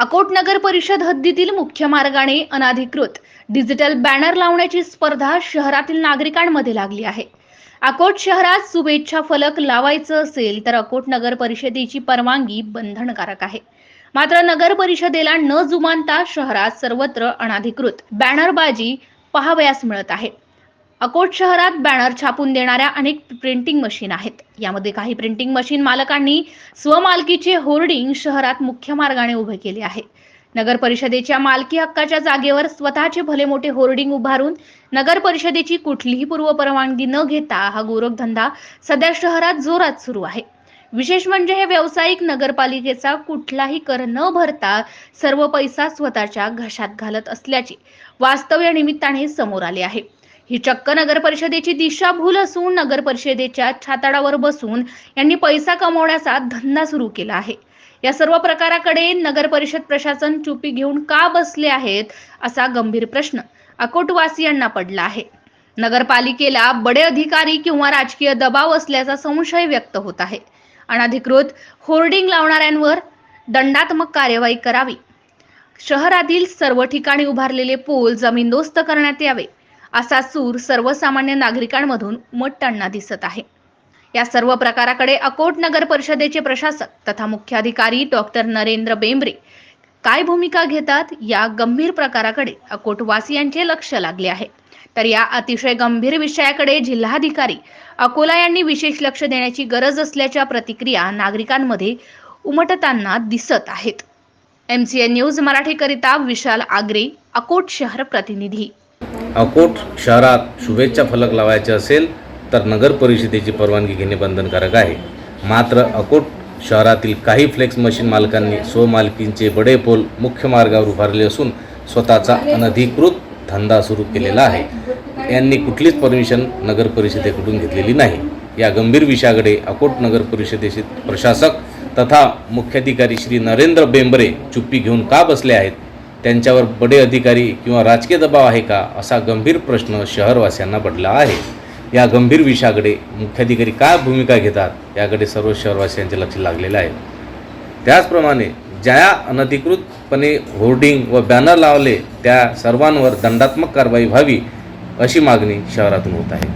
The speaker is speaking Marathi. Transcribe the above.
अकोट नगर परिषद हद्दीतील मुख्य मार्गाने अनाधिकृत डिजिटल बॅनर लावण्याची स्पर्धा शहरातील नागरिकांमध्ये लागली आहे. अकोट शहरात शुभेच्छा फलक लावायचं असेल तर अकोट नगर परिषदेची परवानगी बंधनकारक आहे. मात्र नगर परिषदेला न जुमानता शहरात सर्वत्र अनाधिकृत बॅनरबाजी पाहावयास मिळत आहे. अकोट शहरात बॅनर छापून देणाऱ्या अनेक प्रिंटिंग मशीन आहेत. यामध्ये काही प्रिंटिंग मशीन मालकांनी स्वमालकीचे होर्डिंग शहरात मुख्य मार्गाने उभे केले आहे. नगर परिषदेच्या मालकी हक्काच्या जागेवर स्वतःचे भले मोठे होर्डिंग उभारून नगर परिषदेची कुठलीही पूर्व परवानगी न घेता हा गोरखधंदा सध्या शहरात जोरात सुरू आहे. विशेष म्हणजे हे व्यावसायिक नगरपालिकेचा कुठलाही कर न भरता सर्व पैसा स्वतःच्या घशात घालत असल्याचे वास्तव या निमित्ताने समोर आले आहे. ही चक्क नगर परिषदेची दिशाभूल असून नगर परिषदेच्या छाताडावर बसून यांनी पैसा कमवण्याचा धंदा सुरू केला आहे. या सर्व प्रकाराकडे नगर परिषद प्रशासन चुपी घेऊन का बसले आहेत असा गंभीर प्रश्न अकोटवासियांना पडला आहे. नगरपालिकेला बडे अधिकारी किंवा राजकीय दबाव असल्याचा संशय व्यक्त होत आहे. अनधिकृत होर्डिंग लावणाऱ्यांवर दंडात्मक कार्यवाही करावी. शहरातील सर्व ठिकाणी उभारलेले पूल जमीनदोस्त करण्यात यावे. असा सूर सर्वसामान्य नागरिकांमधून उमटताना दिसत आहे. या सर्व प्रकाराकडे अकोट नगर परिषदेचे प्रशासक तथा मुख्याधिकारी डॉक्टर नरेंद्र बेंबरे काय भूमिका घेतात या गंभीर प्रकाराकडे अकोटवासियांचे लक्ष लागले आहे. तर या अतिशय गंभीर विषयाकडे जिल्हाधिकारी अकोला यांनी विशेष लक्ष देण्याची गरज असल्याच्या प्रतिक्रिया नागरिकांमध्ये उमटताना दिसत आहेत. एम सी एन न्यूज मराठीकरिता विशाल आग्रे अकोट शहर प्रतिनिधी. अकोट शहरात शुभेच्छा फलक लावायचे असेल तर नगर परिषदेची परवानगी घेणे बंधनकारक आहे. मात्र अकोट शहरातील काही फ्लेक्स मशीन मालकांनी स्वमालकींचे बडे पोल मुख्य मार्गावर उभारले असून स्वतःचा अनधिकृत धंदा सुरू केलेला आहे. यांनी कुठलीच परमिशन नगर परिषदेकडून घेतलेली नाही. या गंभीर विषयाकडे अकोट नगर परिषदेचे प्रशासक तथा मुख्याधिकारी श्री नरेंद्र बेंबरे चुप्पी घेऊन का बसले आहेत? त्यांच्यावर बडे अधिकारी किंवा राजकीय दबाव आहे का असा गंभीर प्रश्न शहरवासियांना पडला आहे. या गंभीर विषयाकडे मुख्याधिकारी काय भूमिका घेतात याकडे सर्व शहरवासियांचे लक्ष लागलेलं आहे. त्याचप्रमाणे ज्या अनधिकृतपणे होर्डिंग व बॅनर लावले त्या सर्वांवर दंडात्मक कारवाई व्हावी अशी मागणी शहरातून होत आहे.